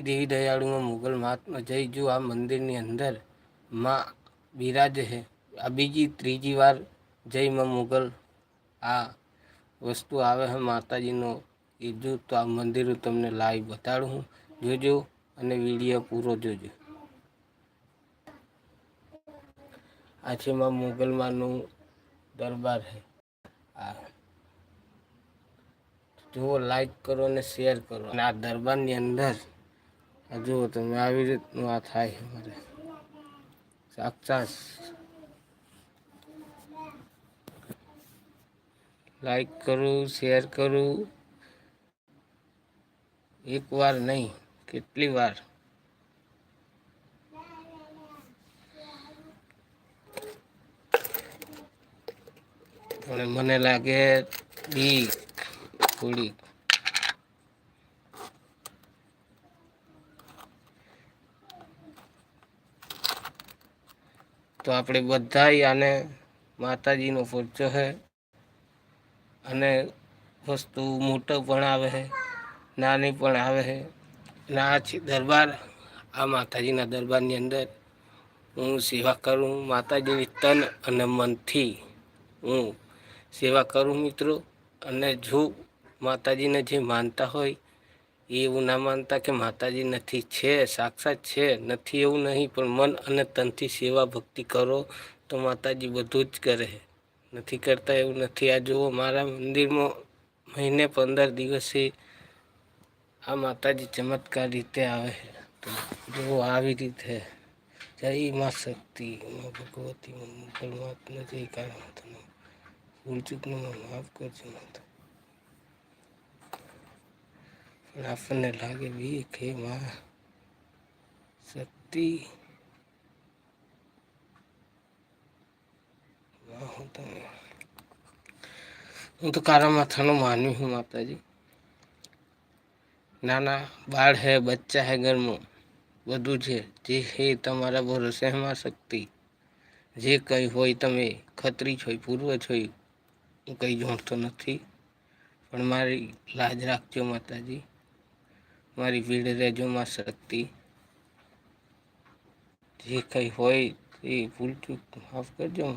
દેવી દયાળુમાં મુગલ મહાત્મા જય જો આ મંદિરની અંદરમાં બિરાજ છે આ બીજી ત્રીજી વાર જયમાં મુગલ આ વસ્તુ આવે છે માતાજીનો એ જો તો આ મંદિર તમને લાઈવ બતાડું હું. જોજો અને વીડિયો પૂરો જોજો. આ છે માં મુગલમાંનું દરબાર છે આ જુઓ લાઈક કરો અને શેર કરો. અને આ દરબારની અંદર જુઓ તમે આવી રીતનું આ થાય મારે. સાક્ષાસ લાઈક કરું શેર કરું. એક વાર નહીં, કેટલી વાર? પણ મને લાગે બીક થોડીક. તો આપણે બધા આને માતાજીનો ફરજો છે અને વસ્તુ મોટો પણ આવે છે નાની પણ આવે છે અને આ છે દરબાર, આ માતાજીના દરબારની અંદર હું સેવા કરું માતાજીની તન અને મનથી હું સેવા કરું મિત્રો. અને જો માતાજીને જે માનતા હોય એ એવું ના માનતા કે માતાજી નથી, છે, સાક્ષાત છે, નથી એવું નહીં, પણ મન અને તનથી સેવા ભક્તિ કરો તો માતાજી બધું જ કરે. નથી કરતા એવું નથી. આ જુઓ, મારા મંદિરમાં મહિને પંદર દિવસે આ માતાજી ચમત્કાર રીતે આવે તો જુઓ, આવી રીતે. જય માં શક્તિ. માં ભગવતી. પરમાત્મા જય કારણ તને માફ કરજો માતા પણ આપણને લાગે બીક હે માં શક્તિ હું તમે હું તો કારા માથાનો માનવી હું માતાજી. નાના બાળ હે, બચ્ચા હે ઘરમાં બધું છે. જે હે તમારા ભરોસે માં શક્તિ. જે કંઈ હોય તમે ખત્રી છો, પૂર્વ છો, હું કંઈ જોડતો નથી. પણ મારી લાજ રાખજો માતાજી. મારી ભીડ રહેજો શક્તિ. જે કંઈ હોય એ ભૂલ ચૂક માફ કરજો.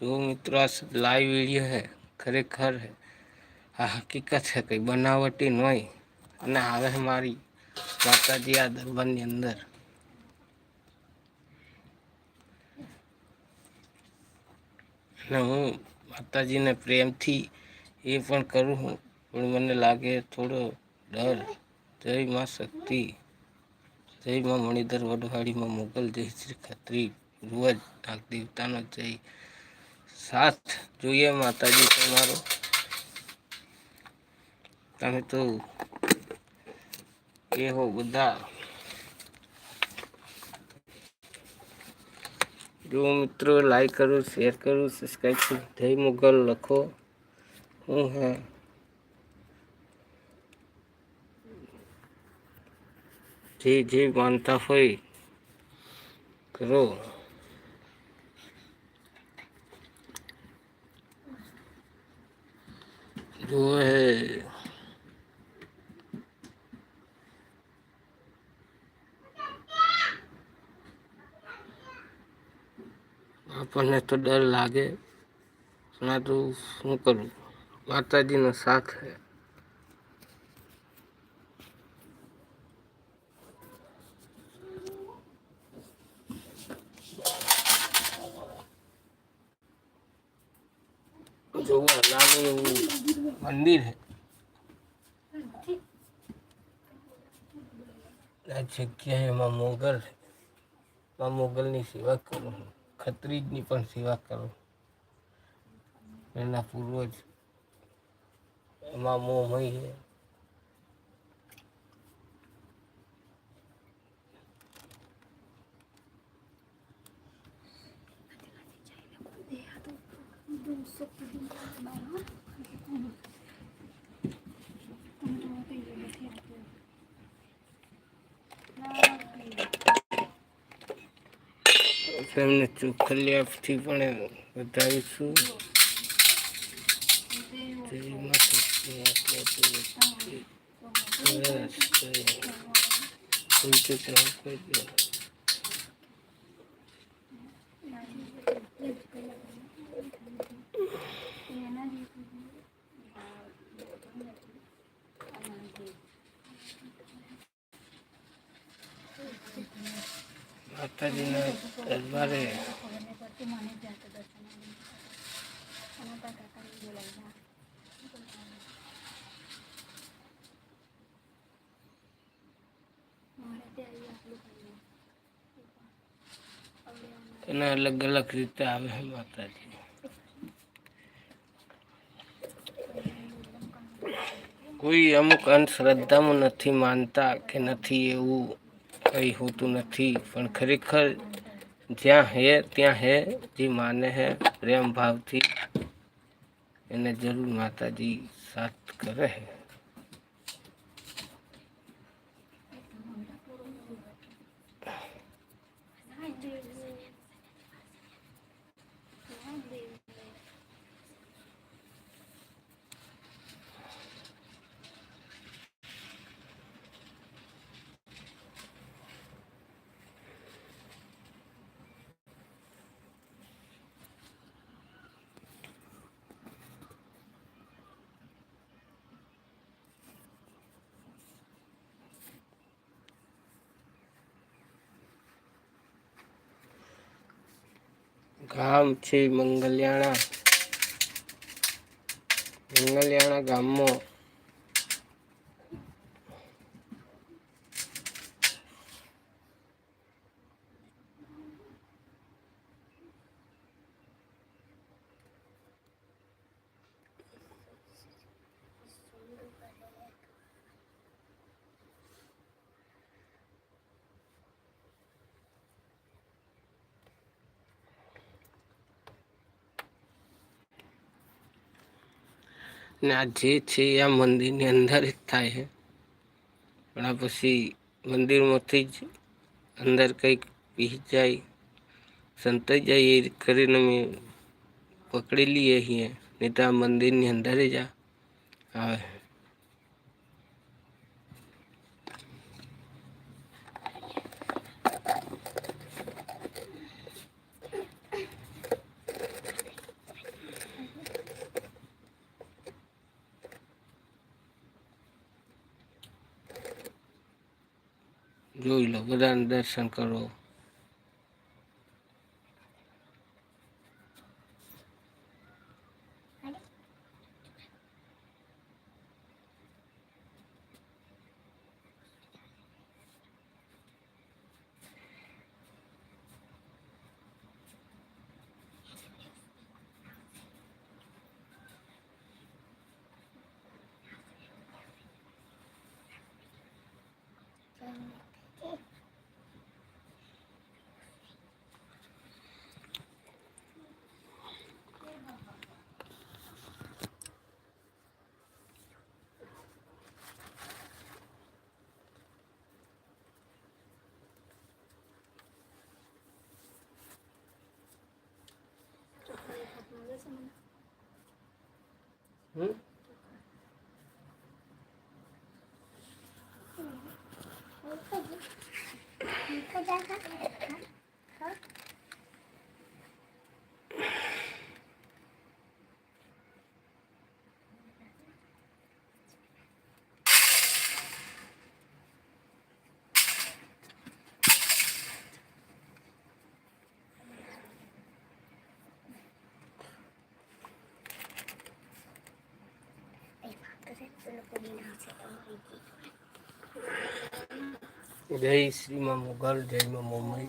જો મિત્રો આ લાઈવ વીડિયો હે, ખરેખર હે. આ હકીકત છે કંઈ બનાવટી નહીં અને હવે મારી માતાજી આ દરબારની અંદર. અને હું માતાજીને પ્રેમથી એ પણ કરું છું પણ મને લાગે થોડો ડર. જય માં શક્તિ. જય માં મણિધર વડવાડીમાં મોગલ જય શ્રી ખત્રી રૂવજ નાગ દેવતાનો જય. સાથ જોઈએ માતાજી તમારો. તમે તો એ હો બધા. જો મિત્રો લાઈક કરું શેર કરું સબસ્ક્રાઈબ કરો. જય મુગલ લખો. હું હે જે જે માનતા હોય, કરો. જો હે. આપણને તો ડર લાગે. આ તો શું કરું? માતાજીનો સાથ છે. એવું મંદિર છે આ જગ્યાએ એમાં મોગલ છે માં મોગલની સેવા કરું છું. ખત્રીજની પણ સેવા કરું એના પૂર્વજ એમાં મોમય છે તેમને ચોખલિયાથી પણ વધાવીશું જય માતા માતાજીના દરબારે એના અલગ અલગ રીતે આવે છે માતાજી. કોઈ અમુક અંધશ્રદ્ધામાં નથી માનતા કે નથી એવું કંઈ હોતું નથી. પણ ખરેખર જ્યાં હે, ત્યાં હે, જે માને હે, પ્રેમ ભાવથી એને જરૂર માતાજી સાથ કરે હે. ગામ છે મંગલિયાણા. મંગલિયાણા ગામમાં ને આ જે છે એ આ મંદિરની અંદર જ થાય છે. પણ આ પછી મંદિરમાંથી જ અંદર કંઈક પી જાય સંતાઈ જાય એ કરીને અમે પકડી લઈએ છીએ. નહીં તો આ મંદિરની અંદર જ આવે. જોઈ લો બધાને દર્શન કરો. હમ જય શ્રી માં મુગલ જય માં મુંબઈ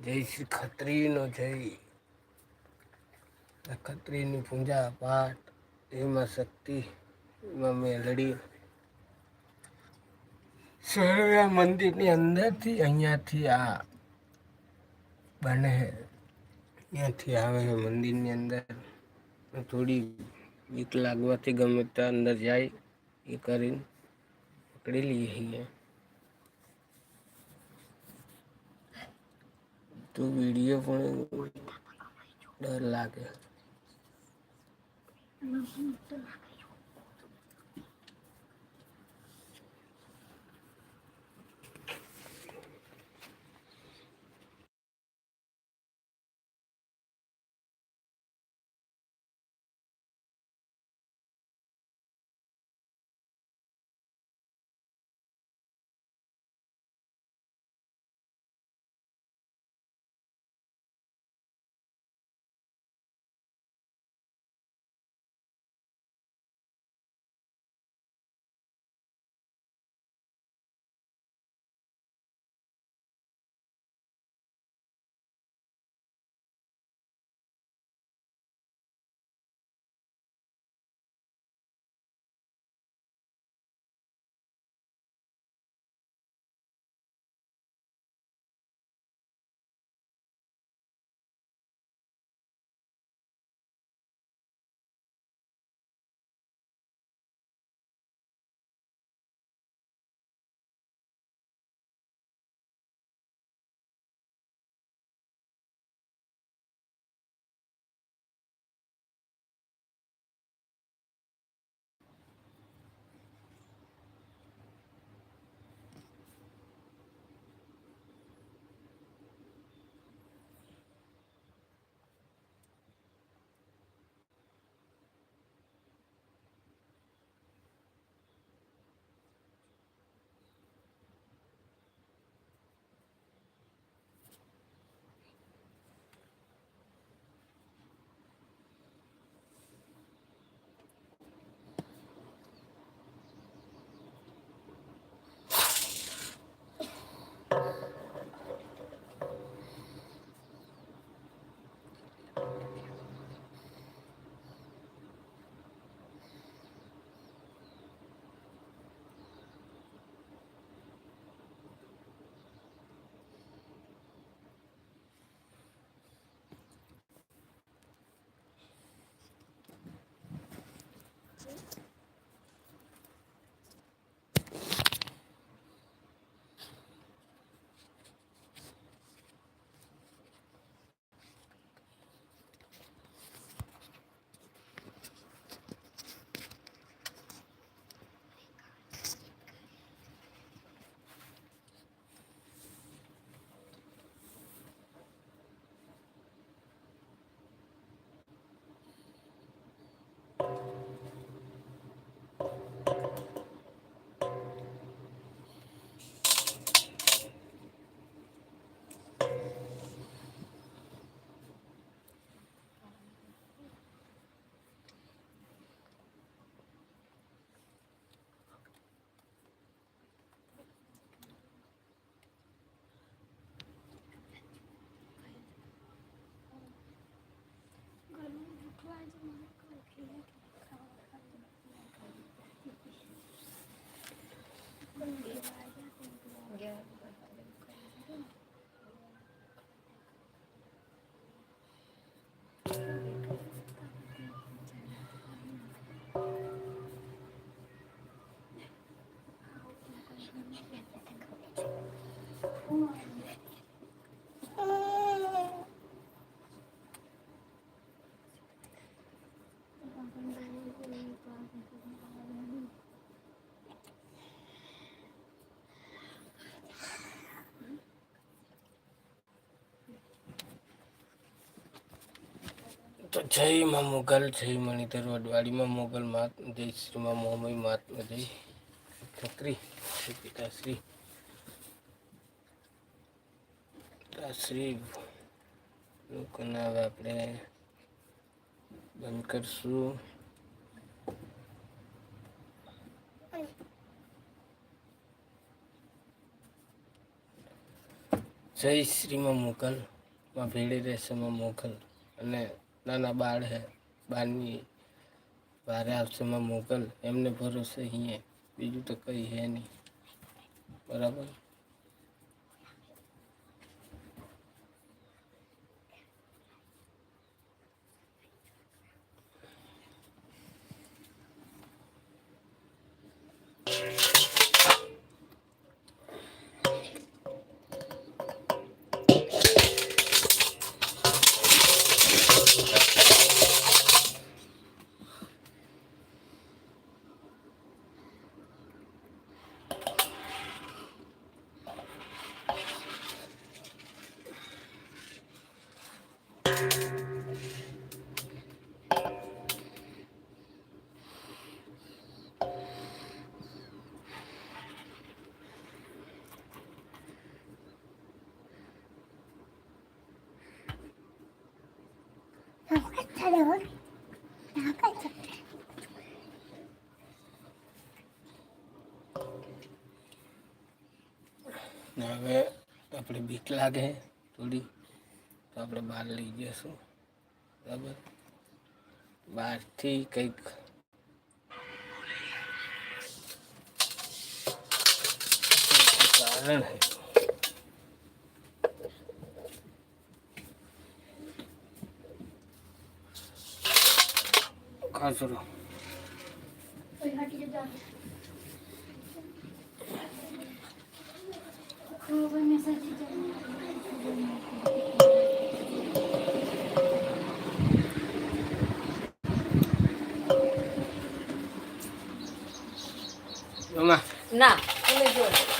જય શ્રી ખત્રીનો જય. ખત્રીની પૂજા પાઠ, એમાં શક્તિ, એમાં મેલડી સર્વે મંદિરની અંદરથી અહીંયાથી આ બને. અહીંયાથી આવે છે મંદિરની અંદર. થોડી બીક લાગવાથી ગમે ત્યાં અંદર જાય એ કરીને પકડી લઈએ છીએ તો વીડિયો પણ ડર લાગે. તો જય માં મોગલ જય મણિધર વડવાડીમાં મોગલ માત જય શ્રીમાં મોહમય મહાત્મા જય ખત્રી જય પિતાશ્રી પિતાશ્રી લોકોને હવે આપણે બંધ કરશું. જય શ્રીમાં મોગલ. માં ભેળી રહેશે માં મોગલ. અને નાના બાળ હે, બાળની ભારે આવશે માં મોગલ. એમને ભરોસે અહીંયા બીજું તો કંઈ હે નહીં. બરાબર? ને હવે આપણે બીક લાગે થોડી તો આપણે બહાર લઈ જઈશું બરાબર બહારથી કંઈક કારણ હે ખાસરો મામા ના તમે જો